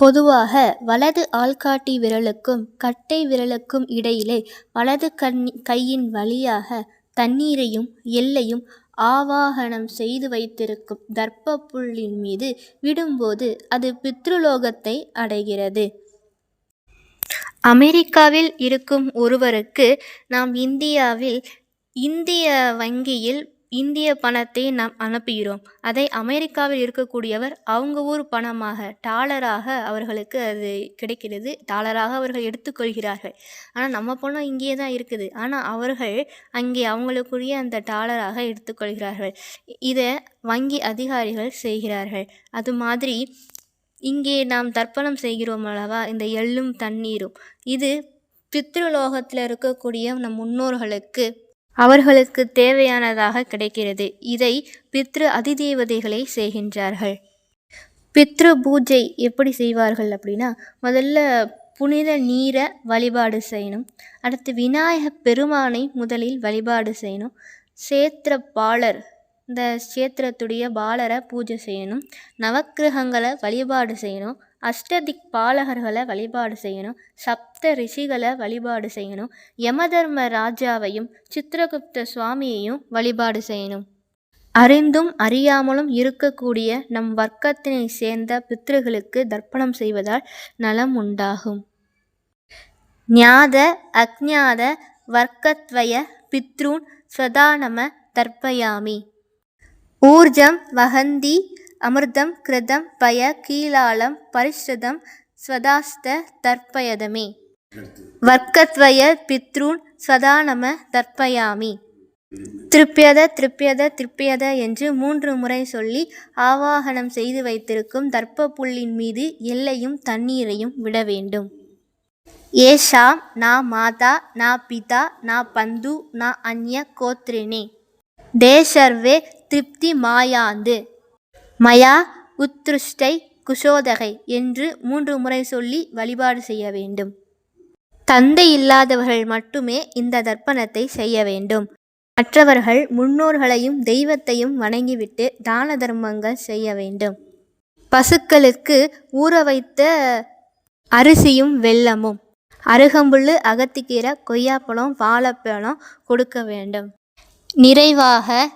பொதுவாக வலது ஆள்காட்டி விரலுக்கும் கட்டை விரலுக்கும் இடையிலே வலது கண் கையின் வழியாக தண்ணீரையும் எல்லையும் ஆவாகனம் செய்து வைத்திருக்கும் தர்ப்ப புள்ளின் மீது விடும்போது அது பித்ருலோகத்தை அடைகிறது. அமெரிக்காவில் இருக்கும் ஒருவருக்கு நாம் இந்தியாவில் இந்திய வங்கியில் இந்திய பணத்தை நாம் அனுப்புகிறோம். அதை அமெரிக்காவில் இருக்கக்கூடியவர் அவங்க ஊர் பணமாக டாலராக அவர்களுக்கு அது கிடைக்கிறது. டாலராக அவர்கள் எடுத்துக்கொள்கிறார்கள். ஆனால் நம்ம பணம் இங்கேயே தான் இருக்குது. ஆனால் அவர்கள் அங்கே அவங்களுக்குரிய அந்த டாலராக எடுத்துக்கொள்கிறார்கள். இதை வங்கி அதிகாரிகள் செய்கிறார்கள். அது மாதிரி இங்கே நாம் தர்ப்பணம் செய்கிறோம் அல்லவா? இந்த எள்ளும் தண்ணீரும். இது பித்ருலோகத்தில் இருக்கக்கூடிய நம் முன்னோர்களுக்கு அவர்களுக்கு தேவையானதாக கிடைக்கிறது. இதை பித்ரு அதிதேவதைகளை செய்கின்றார்கள். பித்ரு பூஜை எப்படி செய்வார்கள் அப்படின்னா முதல்ல புனித நீரை வழிபாடு செய்யணும். அடுத்து விநாயக பெருமானை முதலில் வழிபாடு செய்யணும். சேத்திர பாலர் இந்த சேத்திரத்துடைய பாலரை பூஜை செய்யணும். நவக்கிரகங்களை வழிபாடு செய்யணும். அஷ்டதிக் பாலகர்களை வழிபாடு செய்யணும். சப்த ரிஷிகளை வழிபாடு செய்யணும். யமதர்ம ராஜாவையும் சித்திரகுப்த சுவாமியையும் வழிபாடு செய்யணும். அறிந்தும் அறியாமலும் இருக்கக்கூடிய நம் வர்க்கத்தினை சேர்ந்த பித்ருகளுக்கு தர்ப்பணம் செய்வதால் நலம் உண்டாகும். ஞாத அக்ஞாத வர்க்கத்வய பித்ரூன் ஸ்வதானம தர்ப்பயாமி. ஊர்ஜம் வகந்தி அமிர்தம் கிருதம் பய கீழாளம் பரிஷ்ருதம் ஸ்வதாஸ்த தர்ப்பயதமே. வர்க்கத்வய பித்ரூன் ஸ்வதானம தர்ப்பயாமி. திருப்பியத திருப்பியத திருப்பியத என்று மூன்று முறை சொல்லி ஆவாகனம் செய்து வைத்திருக்கும் தர்ப்ப புல்லின் மீது எல்லையும் தண்ணீரையும் விட வேண்டும். ஏஷாம் நா மாதா நா பிதா நா பந்து நா அந்ய கோத்ரினே. தேசர்வே திருப்தி மாயாந்து. மயா உத்ருஷ்டை குஷோதகை என்று மூன்று முறை சொல்லி வழிபாடு செய்ய வேண்டும். தந்தை இல்லாதவர்கள் மட்டுமே இந்த தர்ப்பணத்தை செய்ய வேண்டும். மற்றவர்கள் முன்னோர்களையும் தெய்வத்தையும் வணங்கிவிட்டு தான தர்மங்கள் செய்ய வேண்டும். பசுக்களுக்கு ஊற வைத்த அரிசியும் வெல்லமும் அருகம்புல் அகத்திக்கீரை கொய்யாப்பழம் வாழைப்பழம் கொடுக்க வேண்டும். நிறைவாக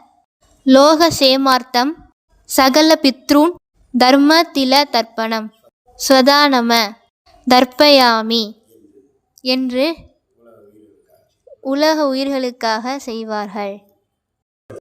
லோக சேமார்த்தம் சகல பித்ரூன் தர்ம தில தர்ப்பணம். ஸ்வதானம தர்ப்பயாமி என்று உலக உயிர்களுக்காக செய்வார்கள்.